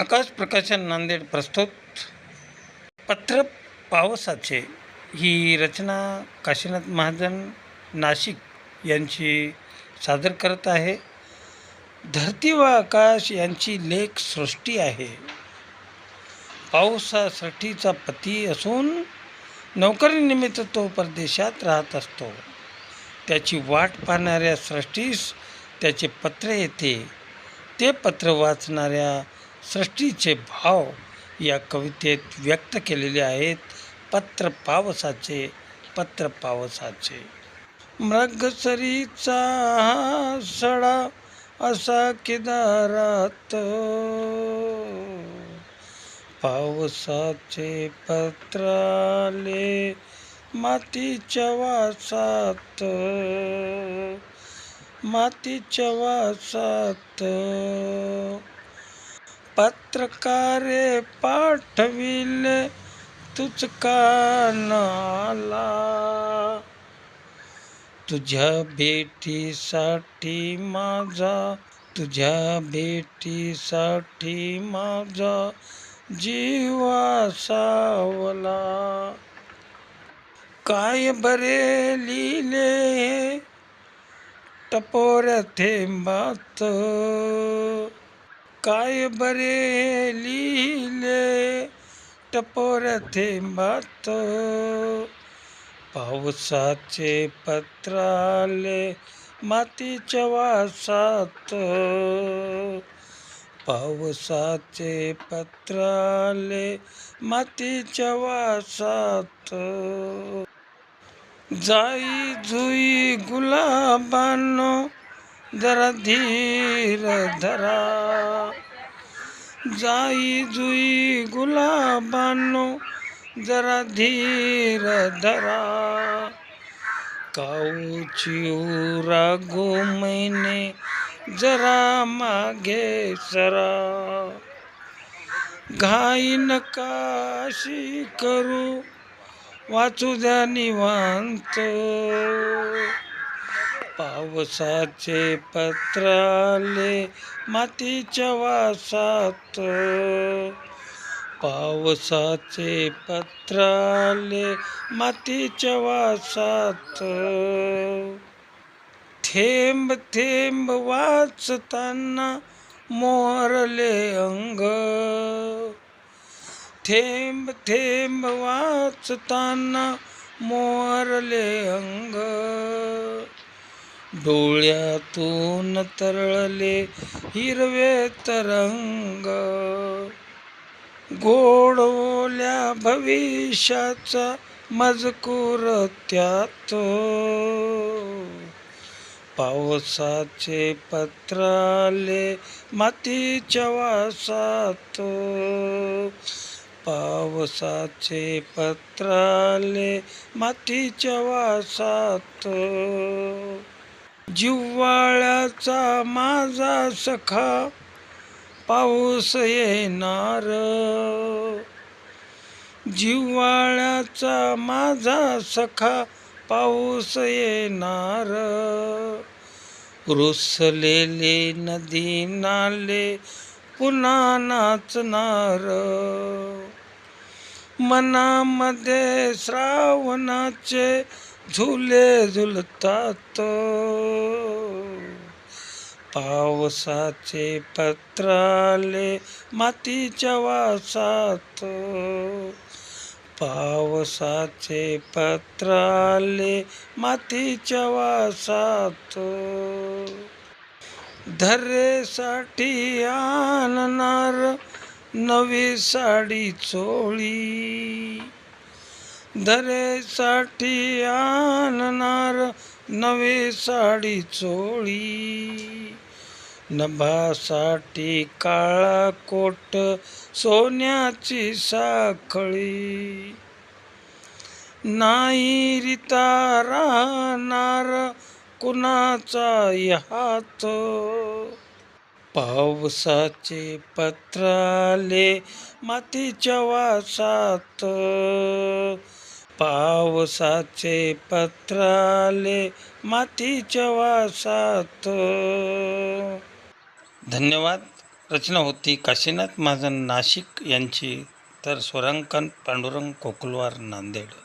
आकाश प्रकाशन नांदेड प्रस्तुत. पत्र पावसाचे. ही रचना काशीनाथ महाजन नाशिक यांची सादर करत आहे. धरती व आकाश यांची लेख सृष्टी आहे. पावसासाठीचा पती असून नोकरीनिमित्त तो परदेशात राहत असतो. त्याची वाट पाहणाऱ्या सृष्टीस त्याचे पत्र येते. ते पत्र वाचणाऱ्या सृष्टीचे भाव या कवितेत व्यक्त केलेले आहेत. पत्र पावसाचे पत्र पावसाचे. मृगसरीचा सडा असा किनारात. पावसाचे पत्राले मातीच्या वासात. मातीच्या वासात. पत्रकारे पाठविले तुझका नाला. तुझ्या भेटीसाठी माझा तुझ्या भेटीसाठी माझा जीवा सावला काय बरे लिहिले टपोऱ्या थेंबात? काय बरे लिहिले टपोर थेंबात पावसाचे पत्राले मातीच्या वासात. पावसाचे पत्राले मातीच्या वासात. जाई जुई गुलाबानो जरा धीर धरा। जाई जुई गुलाबानो जरा धीर धरा। काऊची उरा गो मैने जरा मागे सरा। घाई नकाशी करू वाचू द्या निवांत। पावसाचे पत्राले मातीच्या वासात. पावसाचे पत्राले मातीच्या वासात. थेंब थेंब वाचताना मोरले अंग. थेंब थेंब वाचताना मोरले अंग. डोळ्यातून तरळले हिरवे तरंग. गोडवल्या भविष्याचा मजकूर त्यात. पावसाचे पत्राले मातीच्या वासात. पावसाचे पत्राले मातीच्या वासात. जिव्हाळ्याचा माझा सखा पाऊस येणार. जिव्हाळ्याचा माझा सखा पाऊस येणार. रुसलेले नदी नाले पुन्हा नाचणार. मनामध्ये श्रावणाचे झुले झुलतात पावसाचे पत्राले मातीच्या वासात पावसाचे पत्राले मातीच्या वासात. धरेसाठी आणणार नवी साडी चोळी धरेसाठी आणणार नवे साडी चोळी. नभासाठी काळा कोट सोन्याची साखळी. नाही रिता राहणार कुणाचा हात पावसाचे पत्राले मातीच्या वासात. पावसाचे पत्राले मातीच्या वासात धन्यवाद. रचना होती काशीनाथ महाजन नाशिक यांची. तर स्वरांकन पांडुरंग कोकुलवार नांदेड.